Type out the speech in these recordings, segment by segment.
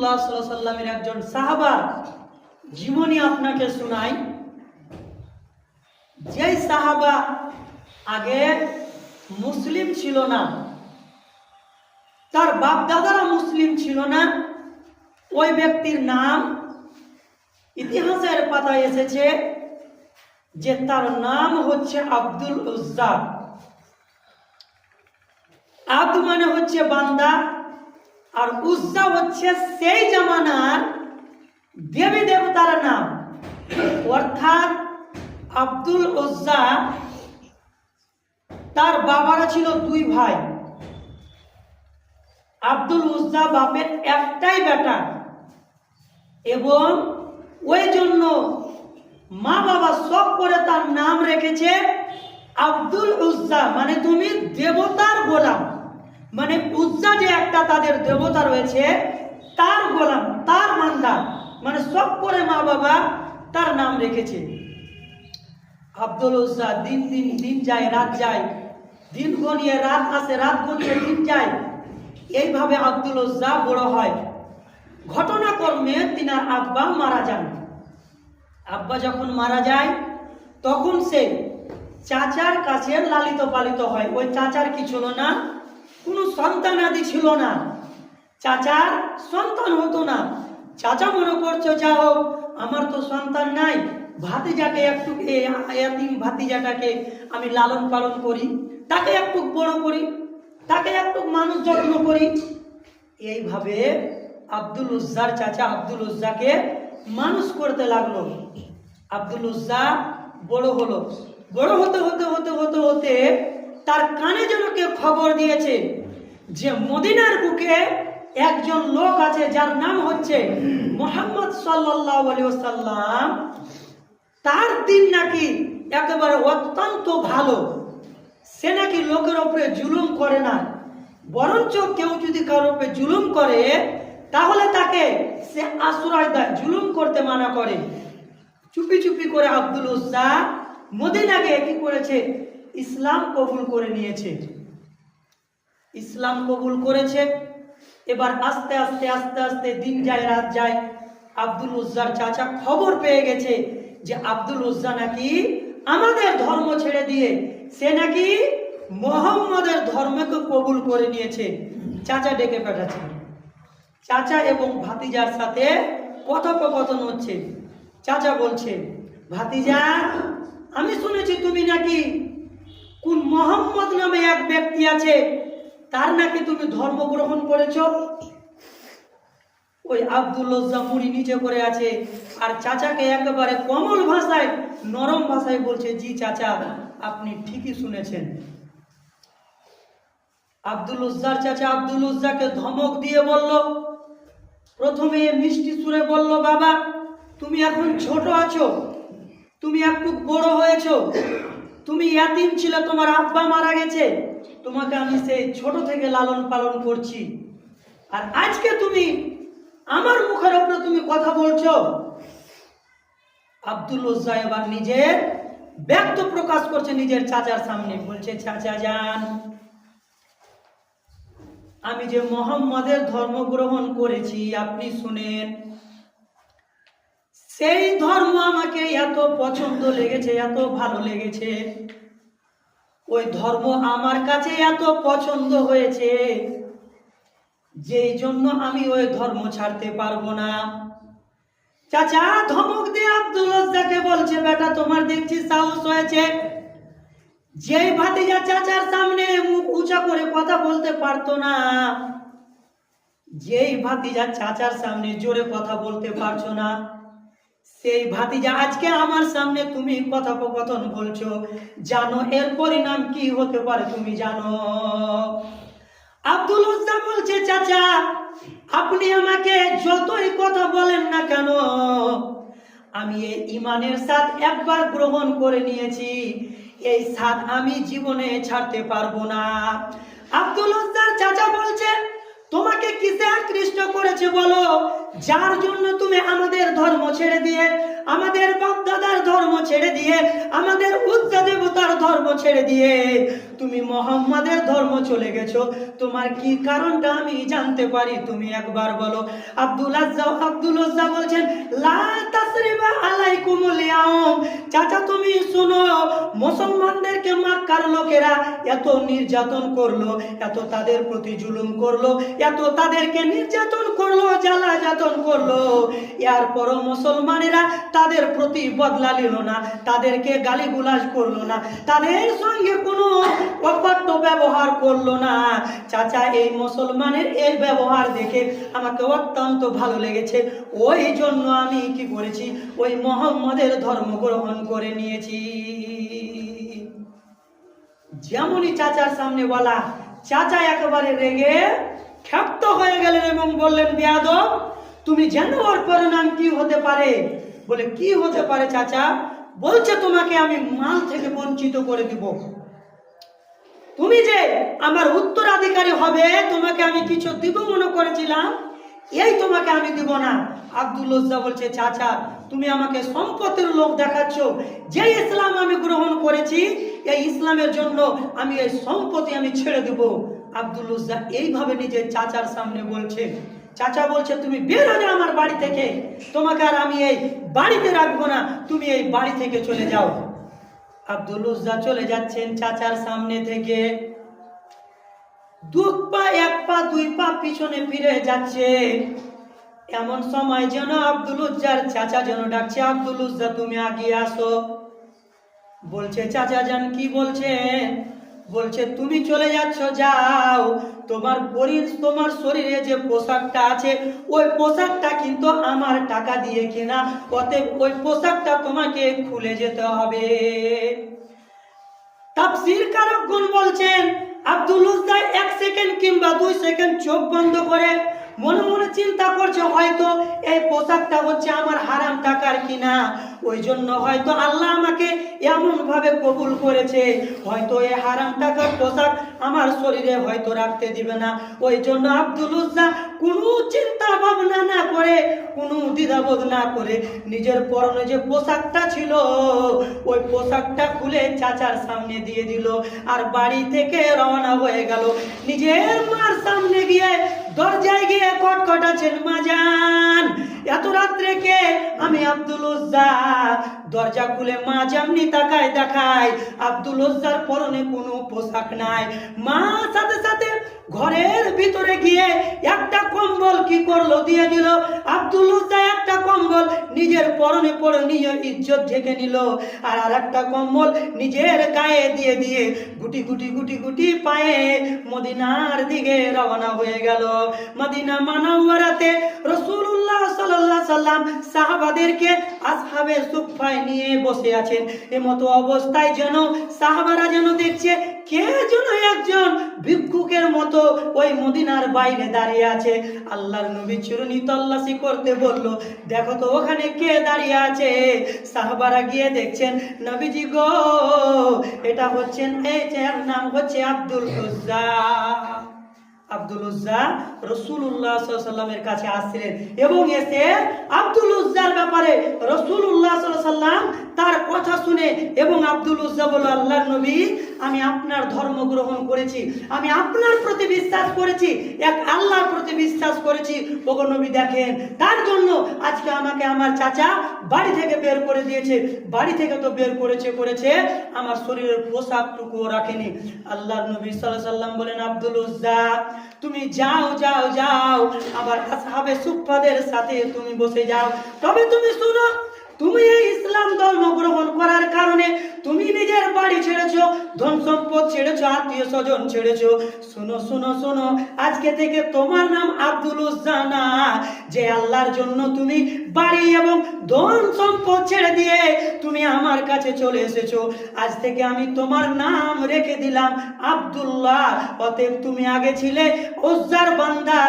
রসুল্লাহ সাল্লামের একজন সাহাবা জীবনী আপনাকে শোনাই। যেই সাহাবা আগে মুসলিম ছিল না, তার বাপ দাদারা মুসলিম ছিল না, ওই ব্যক্তির নাম ইতিহাসের পাতায় এসেছে যে তার নাম হচ্ছে আব্দুল উজ্জা আব্দ মানে হচ্ছে বান্দা। আর উজ্জা হচ্ছে সেই জামানার দেবী দেবতার নাম। অর্থাৎ আব্দুল উজ্জা, তার বাবারা ছিল দুই ভাই। আব্দুল উজ্জা বাপের একটাই বেটা এবং ওই জন্য মা বাবা সব করে তার নাম রেখেছে আব্দুল উজ্জা মানে তুমি দেবতার গোলাম। মানে উজ্জা যে একটা তাদের দেবতা রয়েছে, তার গোলাম, তার মান্দা মানে সব করে মা বাবা তার নাম রেখেছে। আব্দুল উজ্জা দিন দিন দিন যায়, রাত যায়, দিন গনিয়ে, রাত আসে, রাত গনিয়ে, দিন যায়। এইভাবে আব্দুল উজ্জা বড় হয়। ঘটনাক্রমে তিনার আব্বা মারা যান। আব্বা যখন মারা যায়, তখন সে চাচার কাছে লালিত পালিত হয়। ওই চাচার কি ছিল না? কোনো সন্তান আদি ছিল না। চাচার সন্তান হতো না। চাচা মনে করছ, যা হোক, আমার তো সন্তান নাই। ভাতিজাকে একটু এতিম ভাতিজাটাকে আমি লালন পালন করি, তাকে একটু বড় করি, তাকে একটু মানুষ যত্ন করি। এইভাবে আব্দুল উজ্জার চাচা আব্দুল উজ্জাকে মানুষ করতে লাগল। আব্দুল উজ্জা বড় হলো। বড় হতে হতে হতে হতে হতে তার কানে যেন কেউ খবর দিয়েছে যে মদিনার বুকে একজন লোক আছে যার নাম হচ্ছে মোহাম্মদ ওসাল্লাম তার দিন নাকি একেবারে অত্যন্ত ভালো। সে নাকি লোকের ওপরে জুলুম করে না। বরঞ্চ কেউ যদি কারোর উপরে জুলুম করে, তাহলে তাকে সে আশ্রয় দেয়, জুলুম করতে মানা করে। চুপি চুপি করে আব্দুল উজ্জা মদিনাকে কি করেছে? ইসলাম কবুল করে নিয়েছে। ইসলাম কবুল করেছে। এবার আস্তে আস্তে আস্তে আস্তে দিন যায়, রাত যায়। আব্দুল উজ্জার চাচা খবর পেয়ে গেছে যে আব্দুল উজ্জা নাকি আমাদের ধর্ম ছেড়ে দিয়ে সে নাকি মোহাম্মদের ধর্মকে কবুল করে নিয়েছে। চাচা ডেকে পাঠাচ্ছে চাচা এবং ভাতিজার সাথে কথোপকথন হচ্ছে। চাচা বলছে, ভাতিজা, আমি শুনেছি তুমি নাকি কোন মোহাম্মদ নামে এক ব্যক্তি আছে, তার নাকি তুমি ধর্ম গ্রহণ করেছ? ওই আব্দুল্লাহ মুড়ি নিচে করে আছে, আর চাচাকে একেবারে কমল ভাষায়, নরম ভাষায় বলছে, জি চাচা, আপনি ঠিকই শুনেছেন। আব্দুল উজ্জার চাচা আব্দুল উজ্জাকে ধমক দিয়ে বলল, প্রথমে মিষ্টি সুরে বলল, বাবা, তুমি এখন ছোট আছো, তুমি একটু বড় হয়েছো। তুমি ইয়াতিম ছিল, তোমার আব্বা মারা গেছে। তোমাকে আমি সেই ছোট থেকে লালন পালন করছি। আর আজকে তুমি আমার মুখের উপরে তুমি কথা বলছো। আব্দুল এবার নিজের ব্যক্ত প্রকাশ করছে নিজের চাচার সামনে। বলছে, চাচা যান। আমি যে মোহাম্মদের ধর্ম গ্রহণ করেছি, আপনি শুনেন সেই ধর্ম আমাকে এত পছন্দ লেগেছে, এত ভালো লেগেছে। ওই ধর্ম আমার কাছে এত পছন্দ হয়েছে, যেই জন্য আমি ওই ধর্ম ছাড়তে পারব না। চাচা, ধমক দিয়ে আব্দুল রাজ্জাকে বলছে, বেটা, তোমার দেখছি সাহস হয়েছে? যেই ভাতিজা চাচার সামনে মুখ উঁচা করে কথা বলতে পারতো না, যেই ভাতিজা চাচার সামনে জোরে কথা বলতে পারছ না। সেই ভাতিজা, আজকে আমার সামনে তুমি কথোপকথন বলছো। জানো, এর পরিণাম কি হতে পারে তুমি জানো? আব্দুল উজ্জা বলছে, চাচা, আপনি আমাকে যতই কথা বলেন না কেন, আমি এই ইমানের সাথ একবার গ্রহণ করে নিয়েছি। এই সাথ আমি জীবনে ছাড়তে পারব না। আব্দুল উজ্জার চাচা বলছে তোমাকে কিসে আকৃষ্ট করেছে বলো? যার জন্য তুমি আমাদের ধর্ম ছেড়ে দিয়ে, আমাদের বাপদাদার ধর্ম ছেড়ে দিয়ে, আমাদের উজ্জা দেবতার ধর্ম ছেড়ে দিয়ে তুমি মোহাম্মদের ধর্ম চলে গেছো। তোমার কি কারণটা আমি জানতে পারি? তুমি একবার বলো। আব্দুল আজ্জা আব্দুল আজ্জা বলছেন চাচা, তুমি শুনো, মুসলমানদেরকে মক্কার লোকেরা এত নির্যাতন করল, এত তাদের প্রতি জুলুম করল, এত তাদেরকে নির্যাতন করল, জ্বালা যাতন করল। এরপরও মুসলমানেরা তাদের প্রতি বদলা নিল না, তাদেরকে গালিগুলাজ করল না। তাদের সঙ্গে কোনো অকট্য ব্যবহার করল না। চাচা, এই মুসলমানের এই ব্যবহার দেখে আমাকে অত্যন্ত ভালো লেগেছে। ওই জন্য আমি কি করেছি? ওই মোহাম্মদের ধর্ম গ্রহণ করে নিয়েছি। যেমনই চাচার সামনে বলা, চাচা একেবারে রেগে ক্ষাপ্ত হয়ে গেলেন এবং বললেন, বেয়াদব, তুমি জানো ওর পরিণাম কি হতে পারে? বলে, কি হতে পারে চাচা? বলছে তোমাকে আমি মাল থেকে বঞ্চিত করে দিব। তুমি যে আমার উত্তরাধিকারী হবে, তোমাকে আমি কিছু দিব মনে করেছিলাম, এই তোমাকে আমি দিব না। আব্দুল লজ্জা বলছে, চাচা, তুমি আমাকে সম্পত্তির লোক দেখাচ্ছ। যে ইসলাম আমি গ্রহণ করেছি, এই ইসলামের জন্য আমি এই সম্পত্তি আমি ছেড়ে দেব। আব্দুল লজ্জা এইভাবে নিজের চাচার সামনে বলছে। চাচা বলছে, তুমি বের হয়ে আমার বাড়ি থেকে। তোমাকে আর আমি এই বাড়িতে রাখব না। তুমি এই বাড়ি থেকে চলে যাও। আব্দুল উজ্জা চলে যাচ্ছেন চাচার সামনে থেকে। দু পা, এক পা, দুই পা পিছনে ফিরে যাচ্ছে। এমন সময় যেন আব্দুল উজ্জার চাচা যেন ডাকছে আব্দুল উজ্জা তুমি আগিয়ে আসো। বলছে, চাচা যান, কি বলছেন? বলছে, তুমি চলে যাচ্ছ, যাও। তোমার পরির, তোমার শরীরে যে পোশাকটা আছে, ওই পোশাকটা কিন্তু আমার টাকা দিয়ে কেনা। অতএব ওই পোশাকটা তোমাকে খুলে যেতে হবে। তাফসির কারকগণ বলছেন, আব্দুল এক সেকেন্ড কিংবা দুই সেকেন্ড চোখ বন্ধ করে মনে মনে চিন্তা করছে, হয়তো এই পোশাকটা হচ্ছে আমার হারাম টাকার কিনা। ওই জন্য হয়তো আল্লাহ আমাকে এমন ভাবে কবুল করেছে, হয়তো এই হারাম টাকার পোশাক আমার শরীরে হয়তো রাখতে দিবে না। ওই জন্য আব্দুল উজ্জা কোনো চিন্তা ভাবনা না করে, কোনো দ্বিধাবোধ না করে নিজের পরনে যে পোশাকটা ছিল, ওই পোশাকটা খুলে চাচার সামনে দিয়ে দিল। আর বাড়ি থেকে রওনা হয়ে গেল। নিজের মার সামনে গিয়ে দরজায় গিয়ে কটকটাছেন মাজান এত রাত্রে কে? আমি আব্দুল দরজা খুলে মা যেমনি তাকায় দেখায়, আব্দুল উজ্জার পরনে কোনো পোশাক নাই। মা সাথে সাথে ঘরের ভিতরে গিয়ে একটা কম্বল কি করল দিয়ে দিল। আব্দুল উজ্জা একটা কম্বল নিজের পরনে পরে নিজের ইজ্জত ঢেকে নিল। আর আর একটা কম্বল নিজের গায়ে দিয়ে দিয়ে গুটি গুটি গুটি গুটি পায়ে মদিনার দিকে রওনা হয়ে গেল। মদিনা সাল্লাহ সাল্লাম সাহাবাদেরকে আসহাবে সুফায় নিয়ে বসে আছেন। এমতো অবস্থায় যেন সাহাবারা যেন দেখছে, কে যেন একজন ভিক্ষুকের মতো ওই মদিনার বাইরে দাঁড়িয়ে আছে। আল্লাহর নবী চিরুনি তল্লাশি করতে বলল, দেখো তো ওখানে কে দাঁড়িয়ে আছে? সাহাবারা গিয়ে দেখছেন, নবীজি গো, এটা হচ্ছেন, এই যার নাম হচ্ছে আব্দুল উজ্জা আব্দুল উজ্জা কাছে আসছিলেন এবং এসে আব্দুল ব্যাপারে সাল্লাম তার কথা শুনে এবং আব্দুল উজ্জা বলল আল্লাহ নবী আমি আপনার ধর্ম গ্রহণ করেছি। আমি আপনার প্রতি বিশ্বাস করেছি। এক আল্লাহর প্রতি বিশ্বাস করেছি। নবী দেখেন, তার জন্য আজকে আমাকে আমার চাচা বাড়ি থেকে বের করে দিয়েছে। বাড়ি থেকে তো বের করেছে করেছে। আমার শরীরের পোশাকটুকুও রাখেনি। আল্লাহর নবী সাল্লাহ সাল্লাম বলেন, আব্দুল উজ্জা তুমি যাও যাও যাও। আবার সুফাদের সাথে তুমি বসে যাও। তবে তুমি শুনো তুমি এই ইসলাম ধর্ম গ্রহণ করার কারণে তুমি নিজের বাড়ি ছেড়েছো, ধন সম্পদ ছেড়েছো, আত্মীয় স্বজন ছেড়েছো। শুনো শুনো শুনো, আজকে থেকে তোমার নাম আব্দুল জানা যে আল্লাহর জন্য তুমি বাড়ি এবং ধন সম্পদ ছেড়ে দিয়ে তুমি আমার কাছে চলে এসেছ। আজ থেকে আমি তোমার নাম রেখে দিলাম আব্দুল্লাহ, অতএব তুমি আগে ছিলে উজ্জার বান্দা,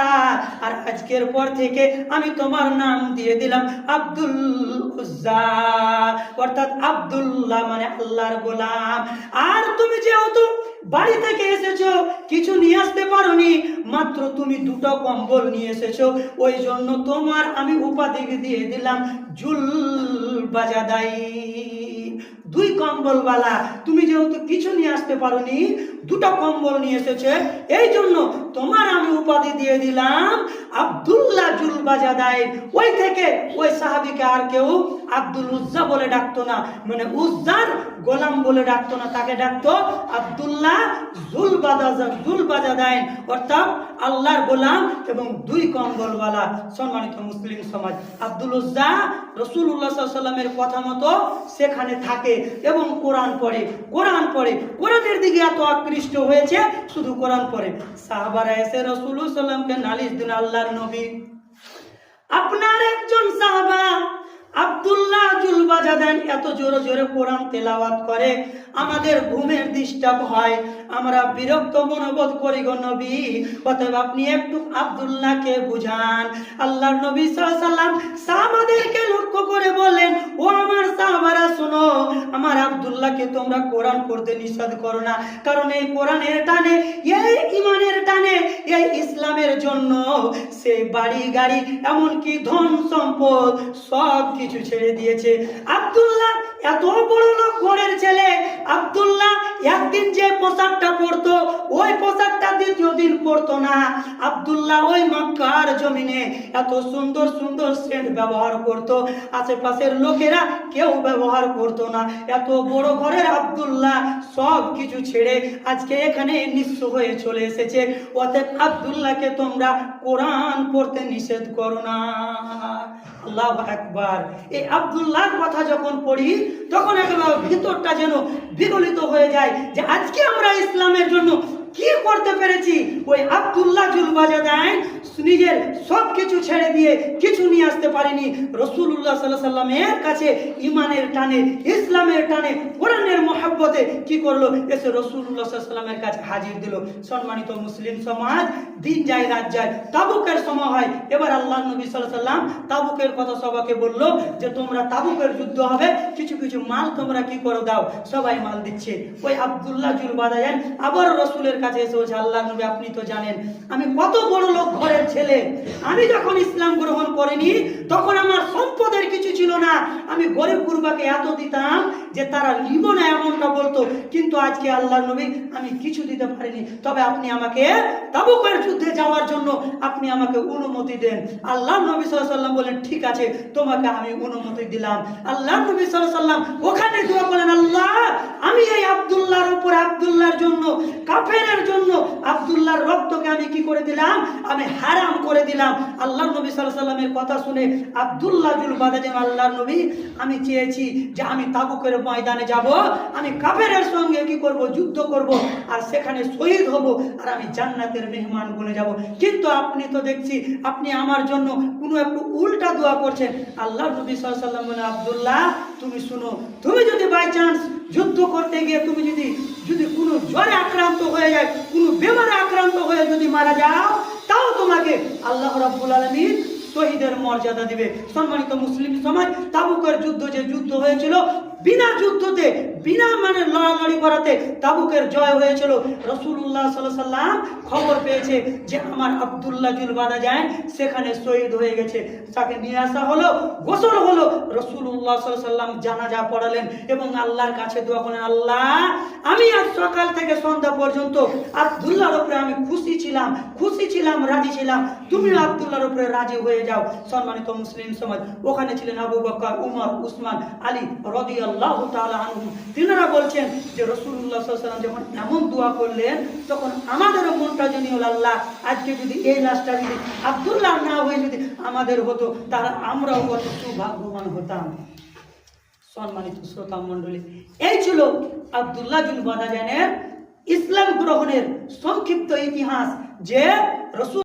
আর আজকের পর থেকে আমি তোমার নাম দিয়ে দিলাম আব্দুল মানে আর তুমি যেহেতু বাড়ি থেকে এসেছ, কিছু নিয়ে আসতে পারোনি, মাত্র তুমি দুটো কম্বল নিয়ে এসেছ, ওই জন্য তোমার আমি উপাধি দিয়ে দিলাম জুল বাজাদাই দুই কম্বলওয়ালা, তুমি যেহেতু কিছু নিয়ে আসতে পারোনি, দুটো কম্বল নিয়ে এসেছে, এই জন্য তোমার আমি উপাধি দিয়ে দিলাম আব্দুল্লাহ জুল বাজাদাই ওই থেকে ওই সাহাবিকে আর কেউ আব্দুল উজ্জা বলে ডাকতো না মানে উজ্জার গোলাম বলে ডাকতো না, তাকে ডাকতো আব্দুল্লাহ জুল বাজাদা জুল বাজাদাইন অর্থাৎ আল্লাহর গোলাম এবং দুই কম্বলওয়ালা সম্মানিত মুসলিম সমাজ। আব্দুল উজ্জা রসুল্লাহ সাল্লামের কথা মতো সেখানে থাকে। এবং কোরআন পড়ে কোরআন পড়ে। কোরআনের দিকে এত আকৃষ্ট হয়েছে, শুধু কোরআন পড়ে। সাহাবারা এসে রসুল সাল্লামকে নালিশ দিন আল্লাহর নবী। আপনার একজন সাহাবা আব্দুল্লাহ এত জোরে জোরে কোরআন তেলাওয়াত করে। আমাদের ঘুমের ডিস্টার্ব হয়। আমরা বিরক্ত মনোবোধ করি একটু আব্দুল্লাহকে বুঝান। আল্লাহর নবী আমার সাহাবারা, শোনো তোমরা কোরআন পড়তে নিষেধ করো না। কারণ এই কোরআনের টানে, এই ইমানের টানে, এই ইসলামের জন্য সে বাড়ি গাড়ি এমনকি ধন সম্পদ সব কিছু ছেড়ে দিয়েছে। আব্দুল্লাহ এত বড় লোক ঘরের ছেলে। একদিন যে পোশাকটা পরতো, ওই পোশাকটা দ্বিতীয় দিন পরতো না। আব্দুল্লাহ ওই মক্কার জমিনে এত সুন্দর সুন্দর সেন্ট ব্যবহার করত। আশেপাশের লোকেরা কেউ ব্যবহার করতো না। এত বড় ঘরের আব্দুল্লাহ সব কিছু ছেড়ে আজকে এখানে নিঃস্ব হয়ে চলে এসেছে। অতএব আব্দুল্লাহকে তোমরা কোরআন পড়তে নিষেধ করো না। আল্লাহ একবার এই আব্দুল্লাহর কথা যখন পড়ি, তখন একেবারে ভিতরটা যেন বিগলিত হয়ে যায় যে আজকে আমরা ইসলামের জন্য কি করতে পেরেছি? ওই আব্দুল্লাহ জুলবাজা দেন নিজের সব কিছু ছেড়ে দিয়ে কিছু নিয়ে আসতে পারেনি। রসুল্লাহ সাল্লাহ সাল্লামের কাছে ইমানের টানে, ইসলামের টানে, কোরআনের মহাব্বতে কি করল? এসে রসুল্লাহ সাল্লামের কাছে হাজির দিল। সম্মানিত মুসলিম সমাজ, দিন যায়, রাত যায়, তাবুকের সময় হয়। এবার আল্লাহ নবী সাল্লাহ সাল্লাম তাবুকের কথা সবাইকে বলল যে, তোমরা তাবুকের যুদ্ধ হবে, কিছু কিছু মাল তোমরা কি করে দাও? সবাই মাল দিচ্ছে। ওই আব্দুল্লাহ জুল বাদায়ান আবার রসুলের কাছে এসে বলছে আল্লাহ নবী, আপনি তো জানেন, আমি কত বড় লোক ঘরের ছেলে। আমি যখন ইসলাম গ্রহণ করিনি, তখন আমার সম্পদের কিছু ছিল না। আমি গরিব গুরবাকে এত দিতাম যে তারা নিব না এমনটা বলতো। কিন্তু আজকে আল্লাহ নবী, আমি কিছু দিতে পারিনি। তবে আপনি আমাকে তাবুকের যুদ্ধে যাওয়ার জন্য আপনি আমাকে অনুমতি দেন। আল্লাহ নবী সাল্লাম বলেন ঠিক আছে, তোমাকে আমি অনুমতি দিলাম। আল্লাহ নবী সাল্লাম ওখানে দোয়া করেন আল্লাহ, আমি এই আব্দুল্লাহর উপর আব্দুল্লাহর জন্য কাফেরের জন্য আব্দুল্লাহর রক্তকে আমি কি করে দিলাম? আমি হারাম করে দিলাম। আল্লাহ নবী সাল্লাহ সাল্লামের কথা শুনে আব্দুল্লাহ জুল বাদাজেম আল্লাহ নবী, আমি চেয়েছি যে আমি তাবুকের ময়দানে যাব। আমি কাফেরের সঙ্গে কি করব? যুদ্ধ করব। আর সেখানে শহীদ হব আর আমি জান্নাতের মেহমান বনে যাব। কিন্তু আপনি তো দেখছি, আপনি আমার জন্য কোনো একটু উল্টা দোয়া করছেন। আল্লাহ নবী সাল্লাল্লাহু সাল্লাম বলে আব্দুল্লাহ তুমি শুনো, তুমি যদি বাই চান্স যুদ্ধ করতে গিয়ে তুমি যদি যদি কোনো জ্বরে আক্রান্ত হয়ে যায়, কোনো বেমারে আক্রান্ত হয়ে যদি মারা যাও, তাও তোমাকে আল্লাহ রাব্বুল আলমীর শহীদের মর্যাদা দিবে। সম্মানিত মুসলিম সমাজ, তাবুকের যুদ্ধ যে যুদ্ধ হয়েছিল বিনা যুদ্ধতে, বিনা মানে লড়ালড়ি করাতে তাবুকের জয় হয়েছিল। রসুল্লাহ সাল্লাহ সাল্লাম খবর পেয়েছে যে আমার আবদুল্লাহ জুল বাদা যায় সেখানে শহীদ হয়ে গেছে। তাকে নিয়ে আসা হলো, গোসল হলো। রসুল্লাহ সাল্লাহ সাল্লাম জানাজা পড়ালেন এবং আল্লাহর কাছে দোয়া করলেন, আল্লাহ, আমি আজ সকাল থেকে সন্ধ্যা পর্যন্ত আবদুল্লাহর উপরে আমি খুশি ছিলাম খুশি ছিলাম, রাজি ছিলাম। তুমিও আবদুল্লাহর উপরে রাজি হয়ে যাও। সম্মানিত মুসলিম সমাজ, ওখানে ছিলেন আবু বকর, উমর, উসমান, আলী রদি আল্লাহ তিনারা বলছেন যে রসুল্লাহ সাল্লাম যখন এমন দোয়া করলেন, তখন আমাদেরও মনটা জানি হল আল্লাহ। আজকে যদি এই লাশটা যদি আবদুল্লাহ না হয়ে যদি আমাদের হতো, তাহলে আমরাও কত সৌভাগ্যবান হতাম। সম্মানিত শ্রোতা মণ্ডলী, এই ছিল আবদুল্লাহ জুল বাদাজানের ইসলাম গ্রহণের সংক্ষিপ্ত ইতিহাস যে রসুল